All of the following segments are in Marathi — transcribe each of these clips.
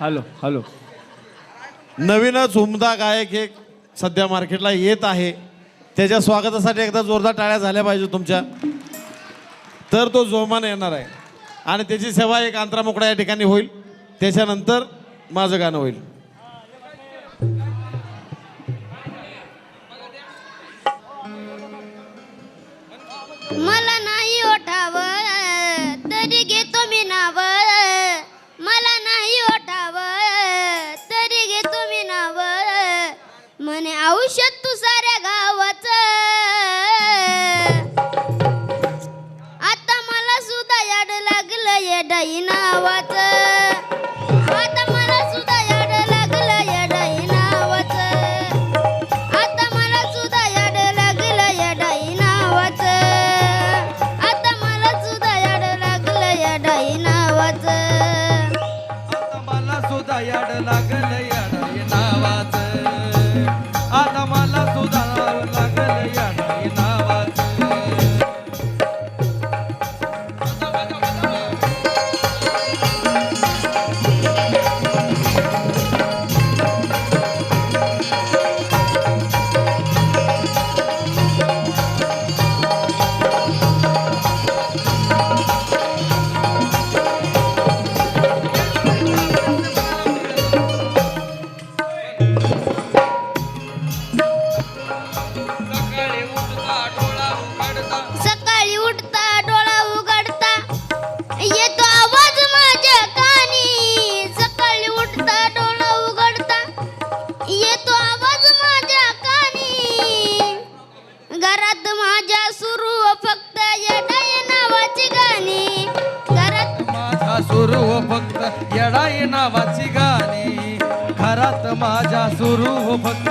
Hello hello. नवीनच उमदा गायक एक सध्या मार्केटला येत आहे. त्याच्या स्वागतासाठी एकदा जोरदार टाळ्या झाल्या पाहिजे तुमच्या. तर तो जोमाने येणार आहे. आणि त्याची सेवा एक अंतरा मोकळा या ठिकाणी होईल. त्याच्यानंतर माझं गाणं होईल. मला मला सुद्धा याड लागल याड. लढाई नावाची गाणी. घरात माझ्या सुरू हो फक्त.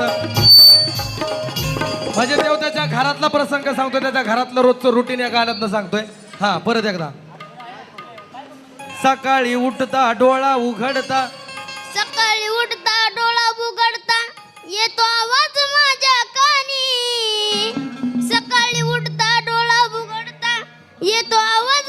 म्हणजे देव त्याच्या घरातला प्रसंग सांगतोय त्याच्या घरातलं रोजचं रुटीन या गाण्यातनं सांगतोय. हा परत एकदा. सकाळी उठता डोळा उघडता. सकाळी उठता डोळा उघडता. येतो आवाज माझ्या कानी. सकाळी उठता डोळा उघडता. येतो आवाज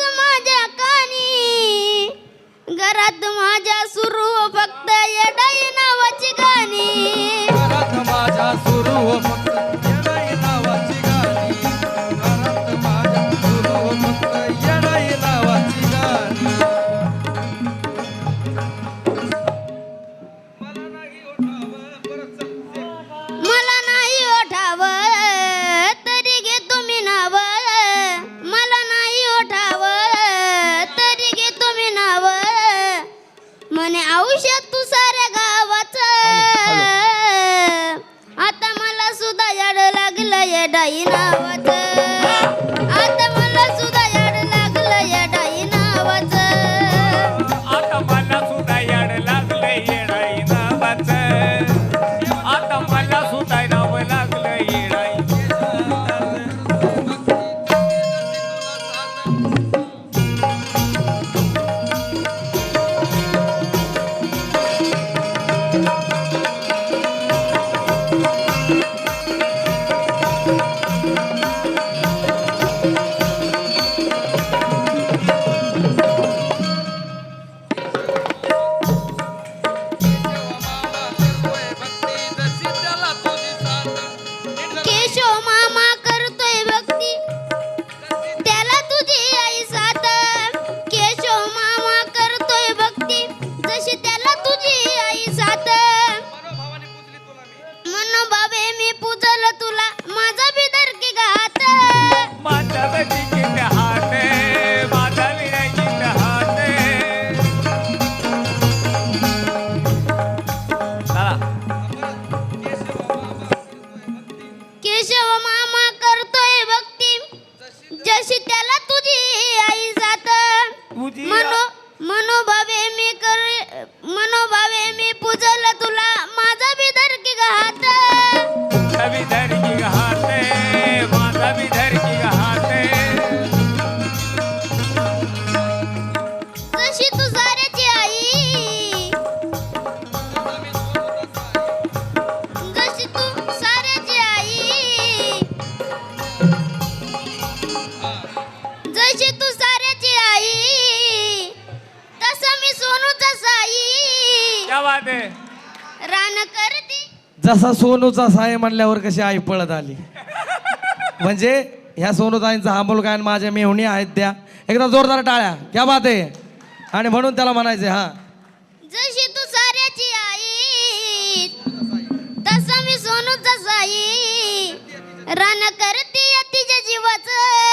ఏమి పూజలతో मनोभावे मी कर मनोभावे मी पूजल तुला. माझा बी धरकी घात माझा घात माझा बी घात क्या बात आहे रान करती. जसा सोनूचा साय म्हणल्यावर कशी आई पळत आली. म्हणजे ह्या सोनूताईंचा हा मुलगा आणि माझ्या मेहुणी आहेत त्या. एकदा जोरदार टाळ्या. क्या बात आहे आणि म्हणून त्याला म्हणायचे हा. जशी तू साऱ्याची आई तसा मी सोनूचा साई. रान करती तिच्या जीवाचं.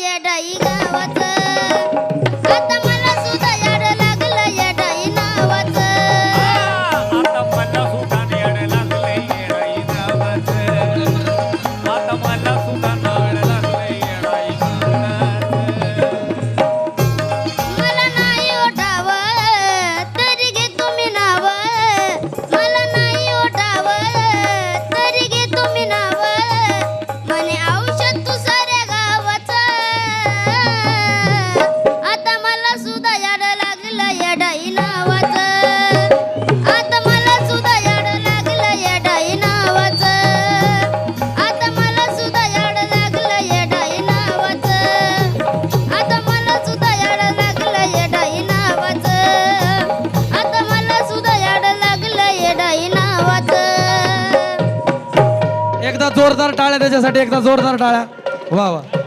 लागलं जोरदार टाळ्या त्याच्यासाठी एकदा जोरदार टाळ्या. वा वा.